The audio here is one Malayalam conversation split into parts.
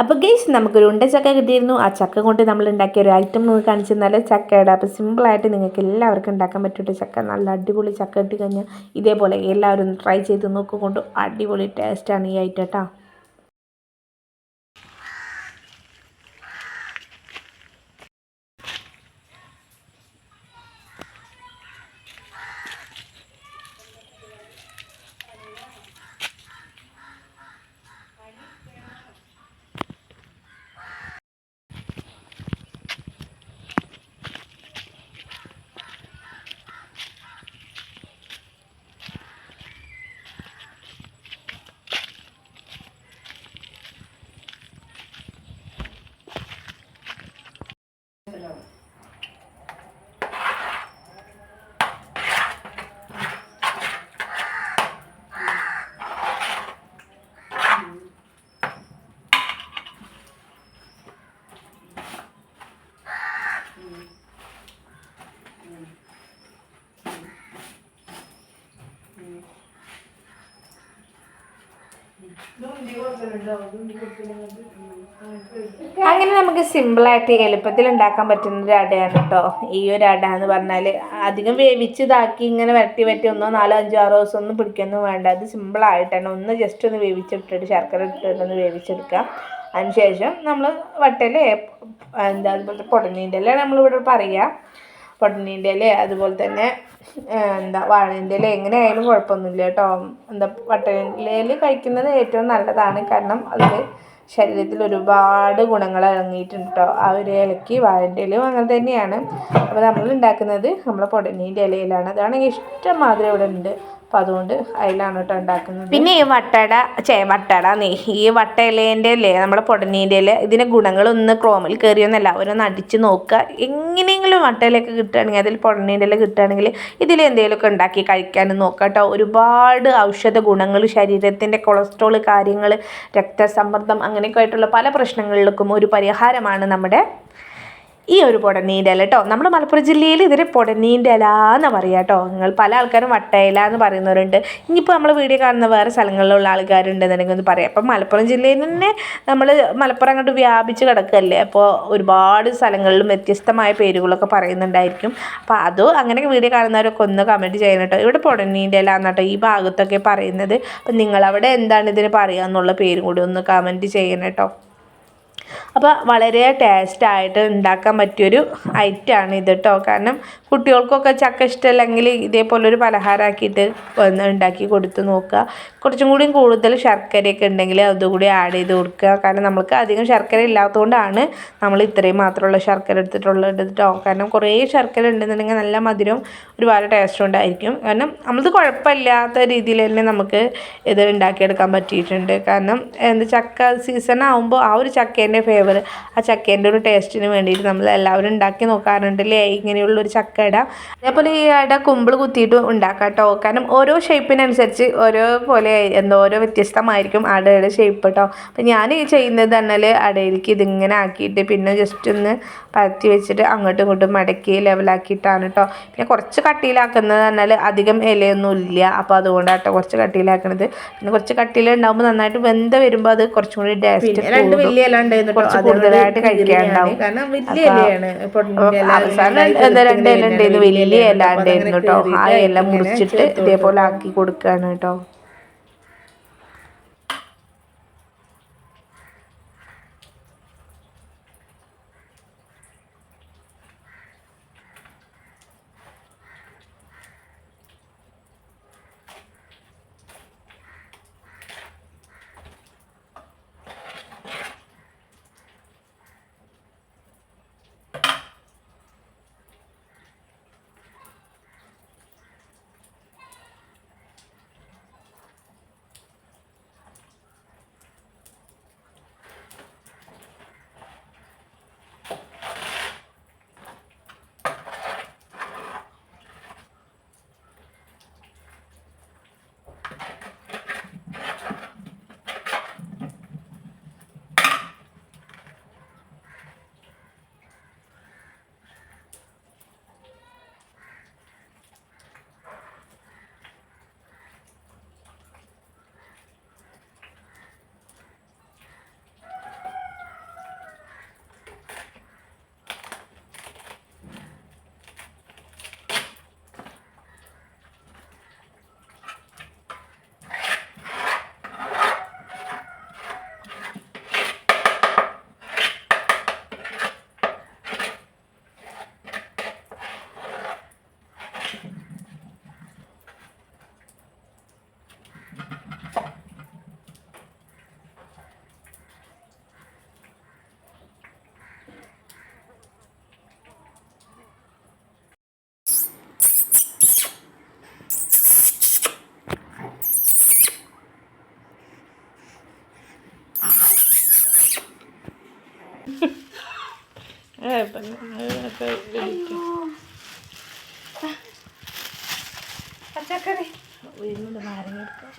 അപ്പോൾ ഗേസ് നമുക്കൊരു ഉണ്ട ചക്ക കിട്ടിയിരുന്നു. ആ ചക്ക കൊണ്ട് നമ്മൾ ഉണ്ടാക്കിയ ഒരു ഐറ്റം നിങ്ങൾക്ക് കാണിച്ചു തന്നാൽ ചക്കയുടെ അപ്പോൾ സിമ്പിളായിട്ട് നിങ്ങൾക്ക് എല്ലാവർക്കും ഉണ്ടാക്കാൻ പറ്റിയിട്ട് ചക്ക നല്ല അടിപൊളി ചക്ക കിട്ടി കഴിഞ്ഞാൽ ഇതേപോലെ എല്ലാവരും ട്രൈ ചെയ്ത് നോക്കുകൊണ്ട് അടിപൊളി ടേസ്റ്റാണ് ഈ ഐറ്റം കേട്ടോ അങ്ങനെ നമുക്ക് സിമ്പിളായിട്ട് എളുപ്പത്തിൽ ഉണ്ടാക്കാൻ പറ്റുന്ന ഒരു അടയാണ് കേട്ടോ ഈ ഒരു അട എന്ന് പറഞ്ഞാൽ അധികം വേവിച്ച് ഇതാക്കി ഇങ്ങനെ വരട്ടി വരട്ടി ഒന്നോ നാലോ അഞ്ചോ ആറോ ദിവസം ഒന്നും പിടിക്കൊന്നും വേണ്ട. അത് സിമ്പിളായിട്ടാണ് ഒന്ന് ജസ്റ്റ് ഒന്ന് വേവിച്ചിട്ടിട്ട് ശർക്കര ഇട്ടിട്ട് ഒന്ന് വേവിച്ചെടുക്കുക അതിനുശേഷം നമ്മൾ വട്ടയിൽ എന്താ അതുപോലത്തെ പൊടനീന്റെ അല്ലേ നമ്മളിവിടെ പറയുക പൊടനീന്റെ ഇല അതുപോലെ തന്നെ എന്താ വാഴേന്റെ ഇല എങ്ങനെ ആയാലും കുഴപ്പമൊന്നുമില്ല കേട്ടോ. എന്താ വട്ടയിലയിൽ കഴിക്കുന്നത് ഏറ്റവും നല്ലതാണ്. കാരണം അതിൽ ശരീരത്തിൽ ഒരുപാട് ഗുണങ്ങൾ ഇറങ്ങിയിട്ടുണ്ട് കേട്ടോ. ആ ഒരു ഇലയ്ക്ക് വാഴന്റെ ഇലയും അങ്ങനെ തന്നെയാണ്. അപ്പോൾ നമ്മൾ ഉണ്ടാക്കുന്നത് നമ്മളെ പൊടനീന്റെ ഇലയിലാണ്. അതാണെങ്കിൽ ഇഷ്ടം മാതിരി ഇവിടെ ഉണ്ട്. അപ്പോൾ അതുകൊണ്ട് അതിലാണ് കേട്ടോ ഉണ്ടാക്കുന്നത്. പിന്നെ ഈ വട്ടട ചേ വട്ടട നീ ഈ വട്ട ഇലേന്റെ അല്ലേ നമ്മുടെ പൊടനീന്റെ ഇല ഇതിന്റെ ഗുണങ്ങളൊന്ന് ക്രോമിൽ കയറിയൊന്നല്ല അവരൊന്ന് അടിച്ച് നോക്കുക എങ്ങനെയെങ്കിലും വട്ടയിലൊക്കെ കിട്ടുകയാണെങ്കിൽ അതിൽ പൊടനീന്റെ ഇല കിട്ടുകയാണെങ്കിൽ ഇതിൽ എന്തെങ്കിലുമൊക്കെ ഉണ്ടാക്കി കഴിക്കാനും നോക്കുക കേട്ടോ ഒരുപാട് ഔഷധ ഗുണങ്ങൾ ശരീരത്തിന്റെ കൊളസ്ട്രോൾ കാര്യങ്ങൾ രക്തസമ്മർദ്ദം അങ്ങനെയൊക്കെ ആയിട്ടുള്ള പല പ്രശ്നങ്ങളിലേക്കും ഒരു പരിഹാരമാണ് നമ്മുടെ ഈ ഒരു പൊടനീന്റെ ഇല കേട്ടോ നമ്മുടെ മലപ്പുറം ജില്ലയിൽ ഇതിന് പൊടനീന്റെ ഇല എന്ന് പറയുക കേട്ടോ നിങ്ങൾ പല ആൾക്കാരും വട്ടയില എന്ന് പറയുന്നവരുണ്ട്. ഇനിയിപ്പോൾ നമ്മൾ വീഡിയോ കാണുന്ന വേറെ സ്ഥലങ്ങളിലുള്ള ആൾക്കാരുണ്ടെന്നുണ്ടെങ്കിൽ ഒന്ന് പറയാം. അപ്പം മലപ്പുറം ജില്ലയിൽ തന്നെ നമ്മൾ മലപ്പുറം അങ്ങോട്ട് വ്യാപിച്ച് കിടക്കല്ലേ? അപ്പോൾ ഒരുപാട് സ്ഥലങ്ങളിലും വ്യത്യസ്തമായ പേരുകളൊക്കെ പറയുന്നുണ്ടായിരിക്കും. അപ്പോൾ അത് അങ്ങനെ വീഡിയോ കാണുന്നവരൊക്കെ ഒന്ന് കമന്റ് ചെയ്യണം കേട്ടോ ഇവിടെ പൊടനീന്റെ ഇല എന്നാട്ടോ ഈ ഭാഗത്തൊക്കെ പറയുന്നത്. അപ്പം നിങ്ങളവിടെ എന്താണ് ഇതിന് പറയുക എന്നുള്ള പേരും കൂടി ഒന്ന് കമന്റ് ചെയ്യണം കേട്ടോ അപ്പോൾ വളരെ ടേസ്റ്റായിട്ട് ഉണ്ടാക്കാൻ പറ്റിയൊരു ഐറ്റമാണ് ഇത് കേട്ടോ കാരണം കുട്ടികൾക്കൊക്കെ ചക്ക ഇഷ്ടമല്ലെങ്കിൽ ഇതേപോലൊരു പലഹാരമാക്കിയിട്ട് ഒന്ന് ഉണ്ടാക്കി കൊടുത്ത് നോക്കുക. കുറച്ചും കൂടി കൂടുതൽ ശർക്കരയൊക്കെ ഉണ്ടെങ്കിൽ അതുകൂടി ആഡ് ചെയ്ത് കൊടുക്കുക. കാരണം നമുക്ക് അധികം ശർക്കര ഇല്ലാത്തതുകൊണ്ടാണ് നമ്മൾ ഇത്രയും മാത്രമുള്ള ശർക്കര എടുത്തിട്ടുള്ളത് കേട്ടോ കാരണം കുറേ ശർക്കര ഉണ്ടെന്നുണ്ടെങ്കിൽ നല്ല മധുരം ഒരുപാട് ടേസ്റ്റ് ഉണ്ടായിരിക്കും. കാരണം നമ്മളത് കുഴപ്പമില്ലാത്ത രീതിയിൽ തന്നെ നമുക്ക് ഇത് ഉണ്ടാക്കിയെടുക്കാൻ പറ്റിയിട്ടുണ്ട്. കാരണം എന്ത് ചക്ക സീസൺ ആകുമ്പോൾ ആ ഒരു ചക്കേന്റെ ഫ്ലേവർ ആ ചക്കേന്റെ ഒരു ടേസ്റ്റിന് വേണ്ടിയിട്ട് നമ്മൾ എല്ലാവരും ഉണ്ടാക്കി നോക്കാറുണ്ട് അല്ലേ ഇങ്ങനെയുള്ള ഒരു ചക്ക ഇട. അതേപോലെ ഈ ഇട കുമ്പിൾ കുത്തിയിട്ട് ഉണ്ടാക്കാം കേട്ടോ. കാരണം ഓരോ ഷേപ്പിനനുസരിച്ച് ഓരോ പോലെ എന്തോ ഓരോ വ്യത്യസ്തമായിരിക്കും അടയുടെ ഷേപ്പ് കേട്ടോ അപ്പം ഞാൻ ഈ ചെയ്യുന്നത് തന്നാൽ അടയിലേക്ക് ഇതിങ്ങനെ ആക്കിയിട്ട് പിന്നെ ജസ്റ്റ് ഒന്ന് പരത്തി വെച്ചിട്ട് അങ്ങോട്ടും ഇങ്ങോട്ടും മടക്കി ലെവലാക്കിയിട്ടാണ് കേട്ടോ പിന്നെ കുറച്ച് കട്ടിയിലാക്കുന്നത് തന്നാൽ അധികം ഇലയൊന്നും ഇല്ല. അപ്പോൾ അതുകൊണ്ടാണ് കേട്ടോ കുറച്ച് കട്ടിയിലാക്കണത്. പിന്നെ കുറച്ച് കട്ടിയിലുണ്ടാകുമ്പോൾ നന്നായിട്ട് വെന്ത വരുമ്പോൾ അത് കുറച്ചും കൂടി ടേസ്റ്റ് രണ്ട് വലിയ ഇല ഉണ്ടായിരുന്നു കൂടുതലായിട്ട് കഴിക്കാനുണ്ടാവും കാരണം വലിയ ഇലയാണ് അവസാനം രണ്ട് ഇല ഉണ്ടായിരുന്നു വലിയ ഇല ഉണ്ടായിരുന്നു കേട്ടോ ആ ഇല മുറിച്ചിട്ട് ഇതേപോലെ ആക്കി കൊടുക്കുകയാണ് കേട്ടോ പച്ചക്കറി ഉഴുന്നുണ്ട് നാരങ്ങ എടുക്കാം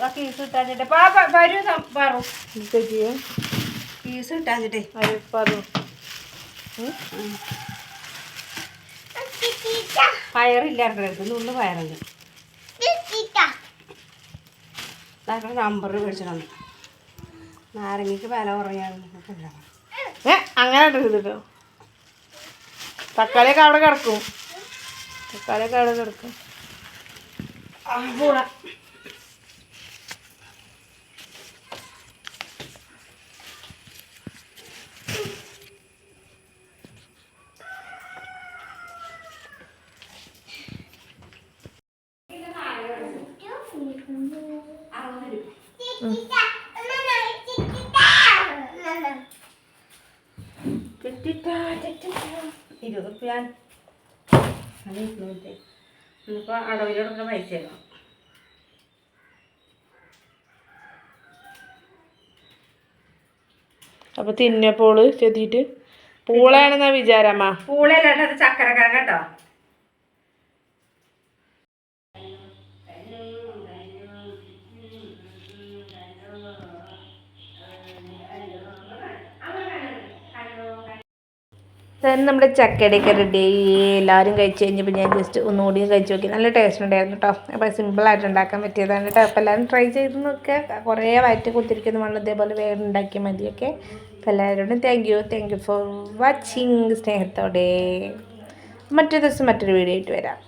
ആ പീസ് ഇട്ടാഞ്ഞിട്ട് വരൂ പറു ഇതൊക്കെ ചെയ്യാം പീസ് ഇട്ടാഞ്ഞിട്ടേ അത് പറു പയറില്ലാണ്ട് നുള്ളു പയറുണ്ട് നമ്പർ മേടിച്ചിടണം നാരങ്ങയ്ക്ക് വില കുറയാണ് ഏ അങ്ങനെ ഇടരുത് തക്കാളിയൊക്കെ അവിടെ കിടക്കും. തക്കാളിയൊക്കെ അവിടെ കിടക്കും. ഇരുപത് റുപ്യ അടവിലോടൊക്കെ അടവിലെടുക്കുന്ന പൈസയാണ് അപ്പൊ തിന്നപ്പോൾ ചെത്തിയിട്ട്. പൂളയാണെന്നാ വിചാരമ്മ പൂളയല്ലാണ്ട് അത് ചക്കര കിഴങ്ങ് കേട്ടോ. Then നമ്മുടെ ചക്കയുടെയൊക്കെ റെഡി എല്ലാവരും കഴിച്ച് കഴിഞ്ഞപ്പോൾ ഞാൻ ജസ്റ്റ് ഒന്നുകൂടി കഴിച്ച് നോക്കി. നല്ല ടേസ്റ്റ് ഉണ്ടായിരുന്നു കേട്ടോ അപ്പോൾ സിമ്പിളായിട്ട് ഉണ്ടാക്കാൻ പറ്റിയതാണ് കേട്ടോ അപ്പോൾ എല്ലാവരും ട്രൈ ചെയ്ത് നോക്കുക കുറേ വയറ്റ് കുത്തിരിക്കുന്ന മണ്ണ് ഇതേപോലെ വേഗം ഉണ്ടാക്കിയാൽ മതിയൊക്കെ. അപ്പോൾ എല്ലാവരോടും thank you thank you for watching സ്നേഹത്തോടെ. മറ്റൊരു ദിവസം മറ്റൊരു വീഡിയോ ആയിട്ട് വരാം.